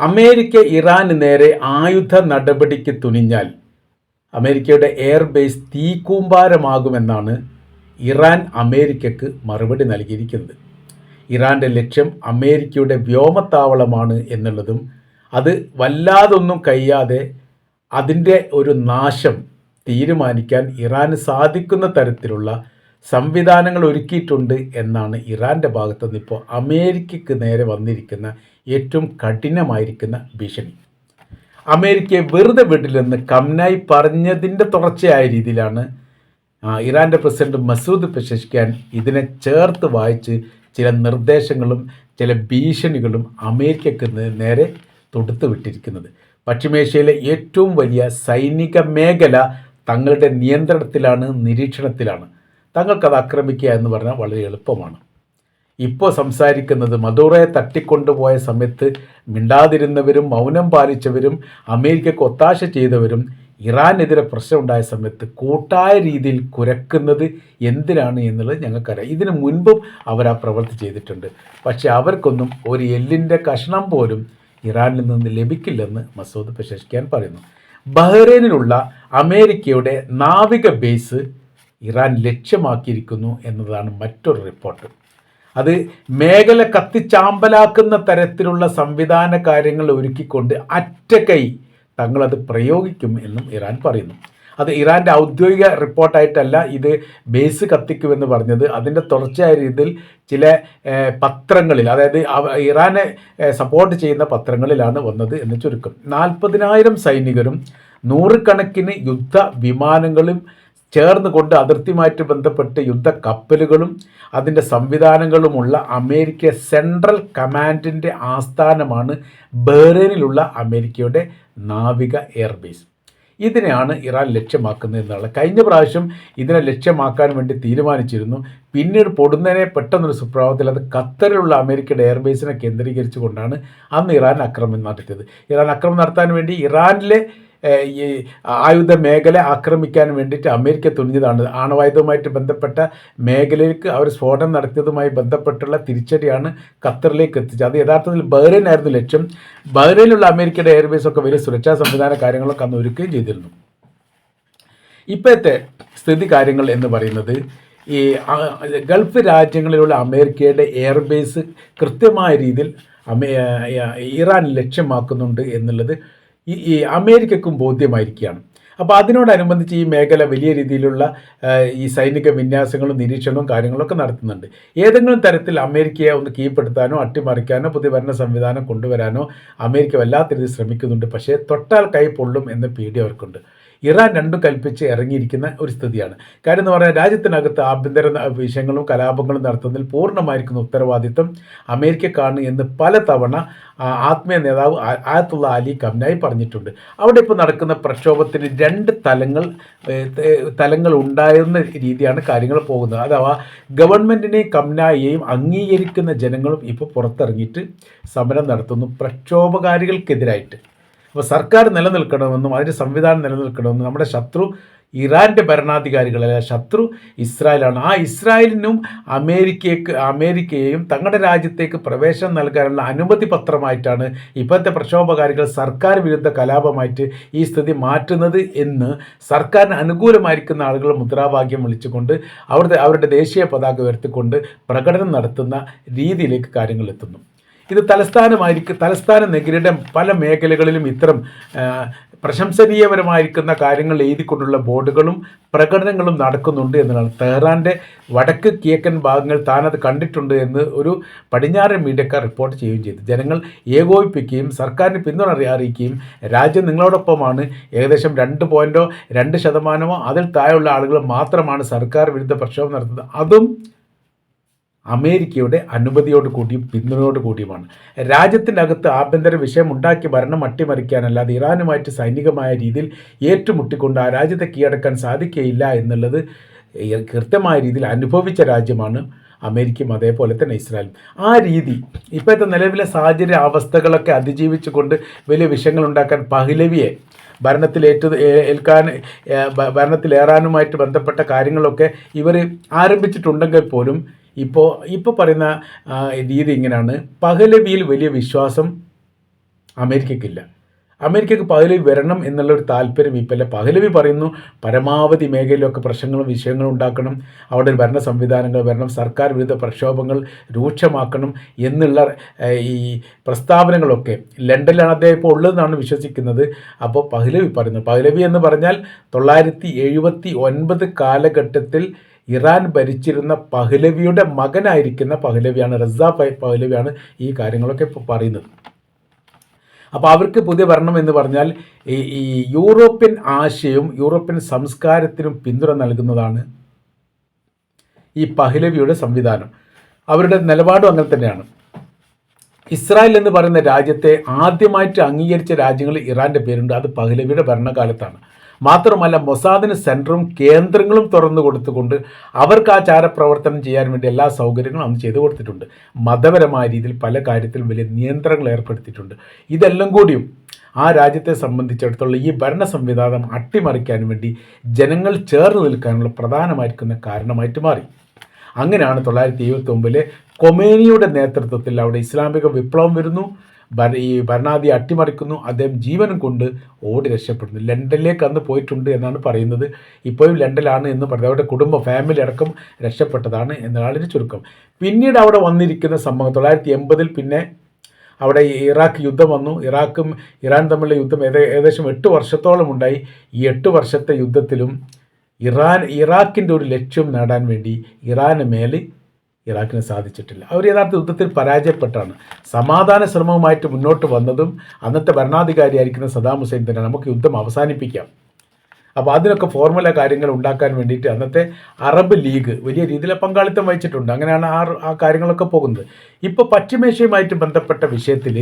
America ഇറാന് നേരെ ആയുധ നടപടിക്ക് തുനിഞ്ഞാൽ അമേരിക്കയുടെ എയർബേസ് തീക്കൂമ്പാരമാകുമെന്നാണ് ഇറാൻ അമേരിക്കക്ക് മറുപടി നൽകിയിരിക്കുന്നത്. ഇറാന്റെ ലക്ഷ്യം അമേരിക്കയുടെ വ്യോമത്താവളമാണ് എന്നുള്ളതും അത് വല്ലാതൊന്നും കഴിയാതെ അതിന്റെ ഒരു നാശം തീരുമാനിക്കാൻ ഇറാന് സാധിക്കുന്ന തരത്തിലുള്ള സംവിധാനങ്ങൾ ഒരുക്കിയിട്ടുണ്ട് എന്നാണ് ഇറാന്റെ ഭാഗത്തു നിന്ന് ഇപ്പോൾ അമേരിക്കയ്ക്ക് നേരെ വന്നിരിക്കുന്ന ഏറ്റവും കഠിനമായിരിക്കുന്ന ഭീഷണി. അമേരിക്കയെ വെറുതെ വിടില്ലെന്ന് കംനായി പറഞ്ഞതിന്റെ തുടർച്ചയായ രീതിയിലാണ് ഇറാന്റെ പ്രസിഡന്റ് മസൂദ് പ്രശസിക്കാൻ ഇതിനെ ചേർത്ത് വായിച്ച് ചില നിർദ്ദേശങ്ങളും ചില ഭീഷണികളും അമേരിക്കയ്ക്ക് നേരെ തൊടുത്തു വിട്ടിരിക്കുന്നത്. പശ്ചിമേഷ്യയിലെ ഏറ്റവും വലിയ സൈനിക മേഖല തങ്ങളുടെ നിയന്ത്രണത്തിലാണ് നിരീക്ഷണത്തിലാണ്. തങ്ങൾക്കത് ആക്രമിക്കുക എന്ന് പറഞ്ഞാൽ വളരെ എളുപ്പമാണ്. ഇപ്പോൾ സംസാരിക്കുന്നത് മദൂറയെ തട്ടിക്കൊണ്ടുപോയ സമയത്ത് മിണ്ടാതിരുന്നവരും മൗനം പാലിച്ചവരും അമേരിക്കയ്ക്ക് ഒത്താശ ചെയ്തവരും ഇറാനെതിരെ പ്രശ്നമുണ്ടായ സമയത്ത് കൂട്ടായ രീതിയിൽ കുരക്കുന്നത് എന്തിനാണ് എന്നുള്ളത് ഞങ്ങൾക്കറിയാം. ഇതിനു മുൻപും അവർ ആ പ്രവൃത്തി ചെയ്തിട്ടുണ്ട്. പക്ഷേ അവർക്കൊന്നും ഒരു എല്ലിന്റെ കഷ്ണം പോലും ഇറാനിൽ നിന്ന് ലഭിക്കില്ലെന്ന് മസൂദ് പെഷഷ്കാൻ പറയുന്നു. ബഹ്റൈനിലുള്ള അമേരിക്കയുടെ നാവിക ബേസ് ഇറാൻ ലക്ഷ്യമാക്കിയിരിക്കുന്നു എന്നതാണ് മറ്റൊരു റിപ്പോർട്ട്. അത് മേഖല കത്തിച്ചാമ്പലാക്കുന്ന തരത്തിലുള്ള സംവിധാന കാര്യങ്ങൾ ഒരുക്കിക്കൊണ്ട് അറ്റക്കൈ തങ്ങളത് പ്രയോഗിക്കും എന്നും ഇറാൻ പറയുന്നു. അത് ഇറാന്റെ ഔദ്യോഗിക റിപ്പോർട്ടായിട്ടല്ല ഇത് ബേസ് കത്തിക്കുമെന്ന് പറഞ്ഞത്. അതിന്റെ തുടർച്ചയായ രീതിയിൽ ചില പത്രങ്ങളിൽ അതായത് ഇറാനെ സപ്പോർട്ട് ചെയ്യുന്ന പത്രങ്ങളിലാണ് വന്നത് എന്ന് ചുരുക്കം. നാൽപ്പതിനായിരം സൈനികരും നൂറുകണക്കിന് യുദ്ധ വിമാനങ്ങളും ചേർന്നുകൊണ്ട് അതിർത്തിയുമായിട്ട് ബന്ധപ്പെട്ട് യുദ്ധ കപ്പലുകളും അതിന്റെ സംവിധാനങ്ങളുമുള്ള അമേരിക്ക സെൻട്രൽ കമാൻഡിന്റെ ആസ്ഥാനമാണ് ബഹ്റൈനിലുള്ള അമേരിക്കയുടെ നാവിക എയർബേസ്. ഇതിനെയാണ് ഇറാൻ ലക്ഷ്യമാക്കുന്നത് കഴിഞ്ഞ പ്രാവശ്യം ഇതിനെ ലക്ഷ്യമാക്കാൻ വേണ്ടി തീരുമാനിച്ചിരുന്നു. പിന്നീട് പൊടുന്നതിനെ പെട്ടെന്നൊരു സുപ്രഭാതത്തിൽ അത് ഖത്തറിലുള്ള അമേരിക്കയുടെ എയർബേസിനെ കേന്ദ്രീകരിച്ചുകൊണ്ടാണ് അന്ന് ഇറാൻ ആക്രമണം നടത്തിയത്. ഇറാൻ ആക്രമണം നടത്താൻ വേണ്ടി ഇറാനിലെ ഈ ആയുധ മേഖല ആക്രമിക്കാൻ വേണ്ടിയിട്ട് അമേരിക്ക തുനിഞ്ഞതാണ്. ആണവായുധവുമായിട്ട് ബന്ധപ്പെട്ട മേഖലയിലേക്ക് അവർ സ്ഫോടനം നടത്തിയതുമായി ബന്ധപ്പെട്ടുള്ള തിരിച്ചടിയാണ് ഖത്തറിലേക്ക് എത്തിച്ചത്. അത് യഥാർത്ഥത്തിൽ ബഹ്റൈൻ ആയിരുന്നു ലക്ഷ്യം. ബഹ്റൈനിലുള്ള അമേരിക്കയുടെ എയർബേസ് ഒക്കെ വലിയ സുരക്ഷാ സംവിധാന കാര്യങ്ങളൊക്കെ അന്ന് ഒരുക്കുകയും ചെയ്തിരുന്നു. ഇപ്പോഴത്തെ സ്ഥിതി കാര്യങ്ങൾ എന്ന് പറയുന്നത് ഈ ഗൾഫ് രാജ്യങ്ങളിലുള്ള അമേരിക്കയുടെ എയർബേസ് കൃത്യമായ രീതിയിൽ ഇറാൻ ലക്ഷ്യമാക്കുന്നുണ്ട് എന്നുള്ളത് ഈ അമേരിക്കക്കും ബോധ്യമായിരിക്കുകയാണ്. അപ്പോൾ അതിനോടനുബന്ധിച്ച് ഈ മേഖല വലിയ രീതിയിലുള്ള ഈ സൈനിക വിന്യാസങ്ങളും നിരീക്ഷണവും കാര്യങ്ങളൊക്കെ നടത്തുന്നുണ്ട്. ഏതെങ്കിലും തരത്തിൽ അമേരിക്കയെ ഒന്ന് കീഴ്പ്പെടുത്താനോ അട്ടിമറിക്കാനോ പുതിയ ഭരണ സംവിധാനം കൊണ്ടുവരാനോ അമേരിക്ക വല്ലാത്ത രീതിയിൽ ശ്രമിക്കുന്നുണ്ട്. പക്ഷേ തൊട്ടാൽ കൈ പൊള്ളും എന്ന പേടി അവർക്കുണ്ട്. ഇറാൻ രണ്ടും കൽപ്പിച്ച് ഇറങ്ങിയിരിക്കുന്ന ഒരു സ്ഥിതിയാണ്. കാര്യം എന്ന് പറഞ്ഞാൽ രാജ്യത്തിനകത്ത് ആഭ്യന്തര വിഷയങ്ങളും കലാപങ്ങളും നടത്തുന്നതിൽ പൂർണമായിരിക്കുന്ന ഉത്തരവാദിത്വം അമേരിക്കക്കാണ് എന്ന് പല തവണ ആത്മീയ നേതാവ് ആയത്തുള്ള അലി കംനായി പറഞ്ഞിട്ടുണ്ട്. അവിടെ ഇപ്പോൾ നടക്കുന്ന പ്രക്ഷോഭത്തിന് രണ്ട് തലങ്ങൾ തലങ്ങൾ ഉണ്ടായിരുന്ന രീതിയാണ് കാര്യങ്ങൾ പോകുന്നത്. അഥവാ ഗവൺമെന്റിനെയും കംനായിയെയും അംഗീകരിക്കുന്ന ജനങ്ങളും ഇപ്പോൾ പുറത്തിറങ്ങിയിട്ട് സമരം നടത്തുന്നു പ്രക്ഷോഭകാരികൾക്കെതിരായിട്ട്. അപ്പോൾ സർക്കാർ നിലനിൽക്കണമെന്നും അതിന്റെ സംവിധാനം നിലനിൽക്കണമെന്നും നമ്മുടെ ശത്രു ഇറാന്റെ ഭരണാധികാരികളല്ല ശത്രു ഇസ്രായേലാണ്. ആ ഇസ്രായേലിനും അമേരിക്കയ്ക്ക് അമേരിക്കയെയും തങ്ങളുടെ രാജ്യത്തേക്ക് പ്രവേശനം നൽകാനുള്ള അനുമതി പത്രമായിട്ടാണ് ഇപ്പോഴത്തെ പ്രക്ഷോഭകാരികൾ സർക്കാർ വിരുദ്ധ കലാപമായിട്ട് ഈ സ്ഥിതി മാറ്റുന്നത് എന്ന് സർക്കാരിന് അനുകൂലമായിരിക്കുന്ന ആളുകൾ മുദ്രാവാക്യം വിളിച്ചുകൊണ്ട് അവരുടെ അവരുടെ ദേശീയ പതാക ഉയർത്തിക്കൊണ്ട് പ്രകടനം നടത്തുന്ന രീതിയിലേക്ക് കാര്യങ്ങൾ എത്തുന്നു. ഇത് തലസ്ഥാനമായിരിക്കും തലസ്ഥാന നഗരിയുടെ പല മേഖലകളിലും ഇത്തരം പ്രശംസനീയപരമായിരിക്കുന്ന കാര്യങ്ങൾ എഴുതിക്കൊണ്ടുള്ള ബോർഡുകളും പ്രകടനങ്ങളും നടക്കുന്നുണ്ട് എന്നതാണ് തെഹ്റാന്റെ വടക്ക് കിഴക്കൻ ഭാഗങ്ങൾ താനത് കണ്ടിട്ടുണ്ട് എന്ന് ഒരു പടിഞ്ഞാറൻ മീഡിയക്കാർ റിപ്പോർട്ട് ചെയ്യുകയും ചെയ്തു. ജനങ്ങൾ ഏകോപിപ്പിക്കുകയും സർക്കാരിന് പിന്തുണ അറിയിക്കുകയും രാജ്യം നിങ്ങളോടൊപ്പമാണ്. ഏകദേശം രണ്ട് പോയിന്റോ രണ്ട് ശതമാനമോ അതിൽ താഴെയുള്ള ആളുകൾ മാത്രമാണ് സർക്കാർ വിരുദ്ധ പ്രക്ഷോഭം നടത്തുന്നത്. അതും അമേരിക്കയുടെ അനുമതിയോട് കൂടിയും പിന്തുണയോട് കൂടിയുമാണ്. രാജ്യത്തിന്റെ അകത്ത് ആഭ്യന്തര വിഷയം ഉണ്ടാക്കി ഭരണം അട്ടിമറിക്കാനല്ലാതെ ഇറാനുമായിട്ട് സൈനികമായ രീതിയിൽ ഏറ്റുമുട്ടിക്കൊണ്ട് ആ രാജ്യത്തെ കീഴടക്കാൻ സാധിക്കുകയില്ല എന്നുള്ളത് കൃത്യമായ രീതിയിൽ അനുഭവിച്ച രാജ്യമാണ് അമേരിക്കയും അതേപോലെ തന്നെ ഇസ്രായേലും. ആ രീതി ഇപ്പോഴത്തെ നിലവിലെ സാഹചര്യ അവസ്ഥകളൊക്കെ അതിജീവിച്ചുകൊണ്ട് വലിയ വിഷയങ്ങൾ ഉണ്ടാക്കാൻ പഹ്ലവിയെ ഭരണത്തിൽ ഏ- ഏൽക്കാൻ ഭരണത്തിലേറാനുമായിട്ട് ബന്ധപ്പെട്ട കാര്യങ്ങളൊക്കെ ഇവർ ആരംഭിച്ചിട്ടുണ്ടെങ്കിൽ പോലും ഇപ്പോൾ ഇപ്പോൾ പറയുന്ന രീതി ഇങ്ങനെയാണ് പഹലവിയിൽ വലിയ വിശ്വാസം അമേരിക്കയ്ക്കില്ല. അമേരിക്കക്ക് പഹലവി വരണം എന്നുള്ള ഒരു താല്പര്യം ഇപ്പല്ല. പഹലവി പറയുന്നു പരമാവധി മേഖലയിലൊക്കെ പ്രശ്നങ്ങളും വിഷയങ്ങളും ഉണ്ടാക്കണം. അവിടെ ഭരണ സംവിധാനങ്ങൾ വരണം സർക്കാർ വിരുദ്ധ പ്രക്ഷോഭങ്ങൾ രൂക്ഷമാക്കണം എന്നുള്ള ഈ പ്രസ്താവനകളൊക്കെ ലണ്ടനിലാണ് അദ്ദേഹം ഇപ്പോൾ ഉള്ളതെന്നാണ് വിശ്വസിക്കുന്നത്. അപ്പോൾ പഹലവി പറയുന്നു പഹലവി എന്ന് പറഞ്ഞാൽ തൊള്ളായിരത്തി എഴുപത്തി ഒൻപത് കാലഘട്ടത്തിൽ ഇറാൻ ഭരിച്ചിരുന്ന പഹ്ലവിയുടെ മകനായിരിക്കുന്ന പഹ്ലവിയാണ് റസാ പഹ്ലവിയാണ് ഈ കാര്യങ്ങളൊക്കെ ഇപ്പോൾ പറയുന്നത്. അപ്പോൾ അവർക്ക് പുതിയ ഭരണം എന്ന് പറഞ്ഞാൽ ഈ ഈ യൂറോപ്യൻ ആശയവും യൂറോപ്യൻ സംസ്കാരത്തിനും പിന്തുണ നൽകുന്നതാണ് ഈ പഹ്ലവിയുടെ സംവിധാനം. അവരുടെ നിലപാടും അങ്ങനെ തന്നെയാണ്. ഇസ്രായേൽ എന്ന് പറയുന്ന രാജ്യത്തെ ആദ്യമായിട്ട് അംഗീകരിച്ച രാജ്യങ്ങളിൽ ഇറാന്റെ പേരുണ്ട്. അത് പഹ്ലവിയുടെ ഭരണകാലത്താണ്. മാത്രമല്ല മൊസാദിന് സെന്ററും കേന്ദ്രങ്ങളും തുറന്നു കൊടുത്തുകൊണ്ട് അവർക്ക് ആ ചാരപ്രവർത്തനം ചെയ്യാൻ വേണ്ടി എല്ലാ സൗകര്യങ്ങളും അന്ന് ചെയ്തു കൊടുത്തിട്ടുണ്ട്. മതപരമായ രീതിയിൽ പല കാര്യത്തിലും വലിയ നിയന്ത്രണങ്ങൾ ഏർപ്പെടുത്തിയിട്ടുണ്ട്. ഇതെല്ലാം കൂടിയും ആ രാജ്യത്തെ സംബന്ധിച്ചിടത്തോളം ഈ ഭരണ സംവിധാനം അട്ടിമറിക്കാൻ വേണ്ടി ജനങ്ങൾ ചേർന്ന് നിൽക്കാനുള്ള പ്രധാനമായിരിക്കുന്ന കാരണമായിട്ട് മാറി. അങ്ങനെയാണ് തൊള്ളായിരത്തി എഴുപത്തി ഒമ്പതിലെ കൊമേനിയുടെ നേതൃത്വത്തിൽ അവിടെ ഇസ്ലാമിക വിപ്ലവം വരുന്നു. ഈ ഭരണാധി അട്ടിമറിക്കുന്നു. അദ്ദേഹം ജീവനും കൊണ്ട് ഓടി രക്ഷപ്പെടുന്നു. ലണ്ടനിലേക്ക് അന്ന് പോയിട്ടുണ്ട് എന്നാണ് പറയുന്നത്. ഇപ്പോഴും ലണ്ടനിലാണ് എന്ന് പറയുന്നത്. അവരുടെ കുടുംബ ഫാമിലി അടക്കം രക്ഷപ്പെട്ടതാണ് എന്നതാണ് ചുരുക്കം. പിന്നീട് അവിടെ വന്നിരിക്കുന്ന സംഭവം തൊള്ളായിരത്തി എൺപതിൽ പിന്നെ അവിടെ ഇറാഖ് യുദ്ധം വന്നു. ഇറാഖും ഇറാൻ തമ്മിലുള്ള യുദ്ധം ഏകദേശം എട്ട് വർഷത്തോളം ഉണ്ടായി. ഈ എട്ട് വർഷത്തെ യുദ്ധത്തിലും ഇറാൻ ഇറാഖിന്റെ ഒരു ലക്ഷ്യം നേടാൻ വേണ്ടി ഇറാന് മേൽ ഇറാഖിന് സാധിച്ചിട്ടില്ല. അവർ യഥാർത്ഥ യുദ്ധത്തിൽ പരാജയപ്പെട്ടാണ്. സമാധാന ശ്രമവുമായിട്ട് മുന്നോട്ട് വന്നതും അന്നത്തെ ഭരണാധികാരിയായിരിക്കുന്ന സദാം ഹുസൈൻ തന്നെ നമുക്ക് യുദ്ധം അവസാനിപ്പിക്കാം. അപ്പോൾ അതിനൊക്കെ ഫോർമുല കാര്യങ്ങൾ ഉണ്ടാക്കാൻ വേണ്ടിയിട്ട് അന്നത്തെ അറബ് ലീഗ് വലിയ രീതിയിൽ പങ്കാളിത്തം വഹിച്ചിട്ടുണ്ട്. അങ്ങനെയാണ് ആ ആ കാര്യങ്ങളൊക്കെ പോകുന്നത്. ഇപ്പോൾ പശ്ചിമേഷ്യയുമായിട്ട് ബന്ധപ്പെട്ട വിഷയത്തിൽ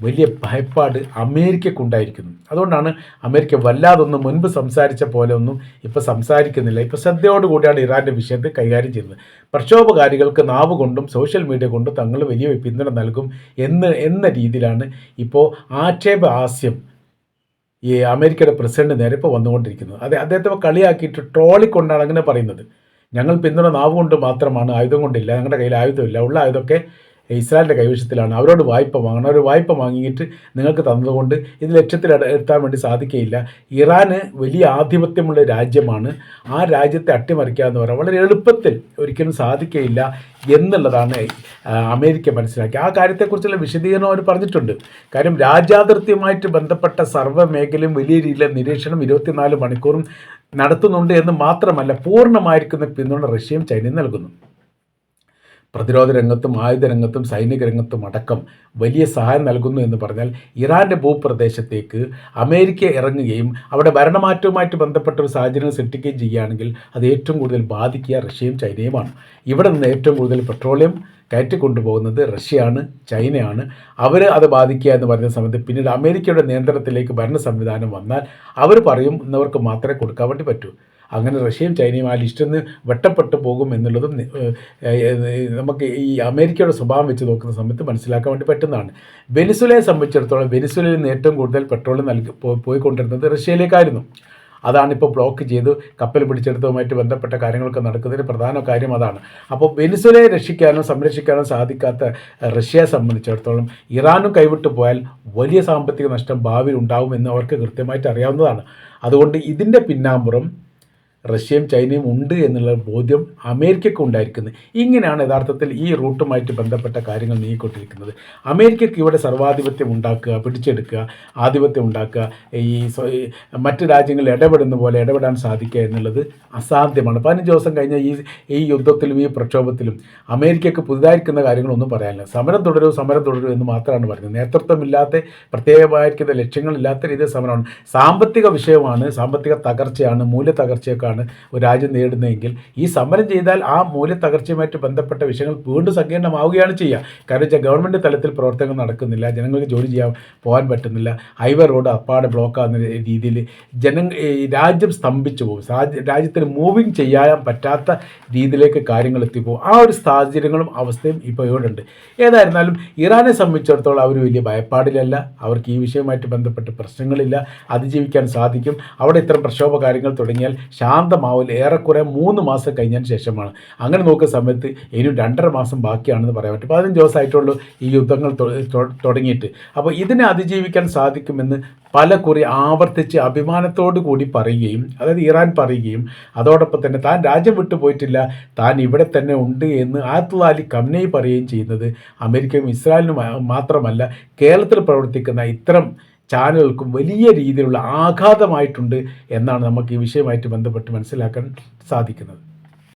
വലിയ ഭയപ്പാട് അമേരിക്കക്കുണ്ടായിരിക്കുന്നു അതുകൊണ്ടാണ് അമേരിക്ക വല്ലാതൊന്നും മുൻപ് സംസാരിച്ച പോലെ ഒന്നും ഇപ്പോൾ സംസാരിക്കുന്നില്ല. ഇപ്പോൾ ശ്രദ്ധയോടുകൂടിയാണ് ഇറാന്റെ വിഷയത്തെ കൈകാര്യം ചെയ്യുന്നത്. പ്രക്ഷോഭകാരികൾക്ക് നാവ് കൊണ്ടും സോഷ്യൽ മീഡിയ കൊണ്ടും തങ്ങൾ വലിയ പിന്തുണ നൽകും എന്ന് എന്ന രീതിയിലാണ് ഇപ്പോൾ ആക്ഷേപ ആസ്യം ഈ അമേരിക്കയുടെ പ്രസിഡന്റ് നേരെ ഇപ്പോൾ വന്നുകൊണ്ടിരിക്കുന്നത്. അതെ അദ്ദേഹത്തെ കളിയാക്കിയിട്ട് ട്രോളിക്കൊണ്ടാണ് അങ്ങനെ പറയുന്നത്. ഞങ്ങൾ പിന്തുണ നാവ് കൊണ്ട് മാത്രമാണ് ആയുധം കൊണ്ടില്ല ഞങ്ങളുടെ കയ്യിൽ ആയുധമില്ല ഉള്ള ആയുധമൊക്കെ ഇസ്രായേലിന്റെ കൈവശത്തിലാണ്. അവരോട് വായ്പ വാങ്ങണം. അവർ വായ്പ വാങ്ങിയിട്ട് നിങ്ങൾക്ക് തന്നതുകൊണ്ട് ഇത് ലക്ഷ്യത്തിൽ എത്താൻ വേണ്ടി സാധിക്കുകയില്ല. ഇറാന് വലിയ ആധിപത്യമുള്ള രാജ്യമാണ്. ആ രാജ്യത്തെ അട്ടിമറിക്കുക എന്ന് പറയാം വളരെ എളുപ്പത്തിൽ ഒരിക്കലും സാധിക്കുകയില്ല എന്നുള്ളതാണ് അമേരിക്ക മനസ്സിലാക്കി ആ കാര്യത്തെക്കുറിച്ചുള്ള വിശദീകരണം അവർ പറഞ്ഞിട്ടുണ്ട്. കാര്യം രാജ്യാതിർത്തിയുമായിട്ട് ബന്ധപ്പെട്ട സർവ മേഖലയും വലിയ രീതിയിലെ നിരീക്ഷണം ഇരുപത്തിനാല് മണിക്കൂറും നടത്തുന്നുണ്ട് എന്ന് മാത്രമല്ല പൂർണമായിരിക്കുന്ന പിന്തുണ റഷ്യയും ചൈനയും നൽകുന്നു. പ്രതിരോധ രംഗത്തും ആയുധ രംഗത്തും സൈനിക രംഗത്തും അടക്കം വലിയ സഹായം നൽകുന്നു എന്ന് പറഞ്ഞാൽ ഇറാന്റെ ഭൂപ്രദേശത്തേക്ക് അമേരിക്ക ഇറങ്ങുകയും അവിടെ ഭരണമാറ്റവുമായിട്ട് ബന്ധപ്പെട്ട ഒരു സാഹചര്യം സൃഷ്ടിക്കുകയും ചെയ്യുകയാണെങ്കിൽ അത് ഏറ്റവും കൂടുതൽ ബാധിക്കുക റഷ്യയും ചൈനയുമാണ്. ഇവിടെ നിന്ന് ഏറ്റവും കൂടുതൽ പെട്രോളിയം കയറ്റി കൊണ്ടുപോകുന്നത് റഷ്യയാണ് ചൈനയാണ്. അവർ അത് ബാധിക്കുക എന്ന് പറയുന്ന സമയത്ത് പിന്നീട് അമേരിക്കയുടെ നിയന്ത്രണത്തിലേക്ക് ഭരണ സംവിധാനം വന്നാൽ അവർ പറയും എന്നവർക്ക് മാത്രമേ കൊടുക്കാൻ വേണ്ടി പറ്റൂ. അങ്ങനെ റഷ്യയും ചൈനയും ആ ലിസ്റ്റിൽ നിന്ന് വെട്ടപ്പെട്ടു പോകും എന്നുള്ളതും നമുക്ക് ഈ അമേരിക്കയുടെ സ്വഭാവം വെച്ച് നോക്കുന്ന സമയത്ത് മനസ്സിലാക്കാൻ വേണ്ടി പറ്റുന്നതാണ്. വെനിസുലയെ സംബന്ധിച്ചിടത്തോളം വെനിസുലയിൽ നിന്ന് ഏറ്റവും കൂടുതൽ പെട്രോൾ നൽകി പോയിക്കൊണ്ടിരുന്നത് റഷ്യയിലേക്കായിരുന്നു. അതാണ് ഇപ്പോൾ ബ്ലോക്ക് ചെയ്ത് കപ്പൽ പിടിച്ചെടുത്തതുമായിട്ട് ബന്ധപ്പെട്ട കാര്യങ്ങളൊക്കെ നടക്കുന്നതിന് പ്രധാന കാര്യം അതാണ്. അപ്പോൾ വെനിസുലയെ രക്ഷിക്കാനോ സംരക്ഷിക്കാനോ സാധിക്കാത്ത റഷ്യയെ സംബന്ധിച്ചിടത്തോളം ഇറാനും കൈവിട്ടു പോയാൽ വലിയ സാമ്പത്തിക നഷ്ടം ഭാവിയിൽ ഉണ്ടാകുമെന്ന് അവർക്ക് കൃത്യമായിട്ട് അറിയാവുന്നതാണ്. അതുകൊണ്ട് ഇതിന്റെ പിന്നാമ്പുറം റഷ്യയും ചൈനയും ഉണ്ട് എന്നുള്ള ബോധ്യം അമേരിക്കയ്ക്ക് ഉണ്ടായിരിക്കുന്നത് ഇങ്ങനെയാണ് യഥാർത്ഥത്തിൽ ഈ റൂട്ടുമായിട്ട് ബന്ധപ്പെട്ട കാര്യങ്ങൾ നീങ്ങിക്കൊണ്ടിരിക്കുന്നത്. അമേരിക്കയ്ക്ക് ഇവിടെ സർവാധിപത്യം ഉണ്ടാക്കുക പിടിച്ചെടുക്കുക ആധിപത്യം ഉണ്ടാക്കുക ഈ മറ്റ് രാജ്യങ്ങൾ ഇടപെടുന്ന പോലെ ഇടപെടാൻ സാധിക്കുക എന്നുള്ളത് അസാധ്യമാണ്. പതിനഞ്ച് ദിവസം കഴിഞ്ഞ ഈ ഈ യുദ്ധത്തിലും ഈ പ്രക്ഷോഭത്തിലും അമേരിക്കയ്ക്ക് പുതുതായിരിക്കുന്ന കാര്യങ്ങളൊന്നും പറയാനില്ല. സമരം തുടരും സമരം തുടരും എന്ന് മാത്രമാണ് പറയുന്നത്. നേതൃത്വമില്ലാത്ത പ്രത്യേകമായിരിക്കുന്ന ലക്ഷ്യങ്ങളില്ലാത്ത രീതിയിൽ സമരമാണ്. സാമ്പത്തിക വിഷയമാണ് സാമ്പത്തിക തകർച്ചയാണ് മൂല്യ തകർച്ചയൊക്കെ ആണ് ഒരു രാജ്യം നേടുന്നതെങ്കിൽ ഈ സമരം ചെയ്താൽ ആ മൂല്യത്തകർച്ചയുമായിട്ട് ബന്ധപ്പെട്ട വിഷയങ്ങൾ വീണ്ടും സങ്കീർണമാവുകയാണ് ചെയ്യുക. കാരണം വെച്ചാൽ ഗവൺമെന്റ് തലത്തിൽ പ്രവർത്തനങ്ങൾ നടക്കുന്നില്ല ജനങ്ങൾക്ക് ജോലി ചെയ്യാൻ പോകാൻ പറ്റുന്നില്ല ഹൈവേ റോഡ് അപ്പാടെ ബ്ലോക്ക് ആകുന്ന രീതിയിൽ ജന രാജ്യം സ്തംഭിച്ചു പോകും. രാജ്യത്തിന് മൂവിങ് ചെയ്യാൻ പറ്റാത്ത രീതിയിലേക്ക് കാര്യങ്ങൾ എത്തിപ്പോകും. ആ ഒരു സാഹചര്യങ്ങളും അവസ്ഥയും ഇപ്പോൾ ഇവിടെ ഉണ്ട് ഏതായിരുന്നാലും ഇറാനെ സംബന്ധിച്ചിടത്തോളം അവർ വലിയ ഭയപ്പാടിലല്ല. അവർക്ക് ഈ വിഷയവുമായിട്ട് ബന്ധപ്പെട്ട് പ്രശ്നങ്ങളില്ല. അതിജീവിക്കാൻ സാധിക്കും. അവിടെ ഇത്തരം പ്രക്ഷോഭ കാര്യങ്ങൾ തുടങ്ങിയാൽ ശാന്തമാവൽ ഏറെക്കുറെ മൂന്ന് മാസം കഴിഞ്ഞതിന് ശേഷമാണ്. അങ്ങനെ നോക്കുന്ന സമയത്ത് ഇനിയും രണ്ടര മാസം ബാക്കിയാണെന്ന് പറയാൻ പറ്റും. പതിനഞ്ച് ദിവസമായിട്ടുള്ളൂ ഈ യുദ്ധങ്ങൾ തുടങ്ങിയിട്ട്. അപ്പോൾ ഇതിനെ അതിജീവിക്കാൻ സാധിക്കുമെന്ന് പല കുറി ആവർത്തിച്ച് അഭിമാനത്തോടു കൂടി പറയുകയും അതായത് ഇറാൻ പറയുകയും അതോടൊപ്പം തന്നെ താൻ രാജ്യം വിട്ടു പോയിട്ടില്ല താൻ ഇവിടെ തന്നെ ഉണ്ട് എന്ന് ആയത്തുള്ള അലി കംനൈ പറയുകയും ചെയ്യുന്നത് അമേരിക്കയും ഇസ്രായേലിനും മാത്രമല്ല കേരളത്തിൽ പ്രവർത്തിക്കുന്ന ഇത്തരം ചാനലുകൾക്കും വലിയ രീതിയിലുള്ള ആഘാതമായിട്ടുണ്ട് എന്നാണ് നമുക്ക് ഈ വിഷയമായിട്ട് ബന്ധപ്പെട്ട് മനസ്സിലാക്കാൻ സാധിക്കുന്നത്.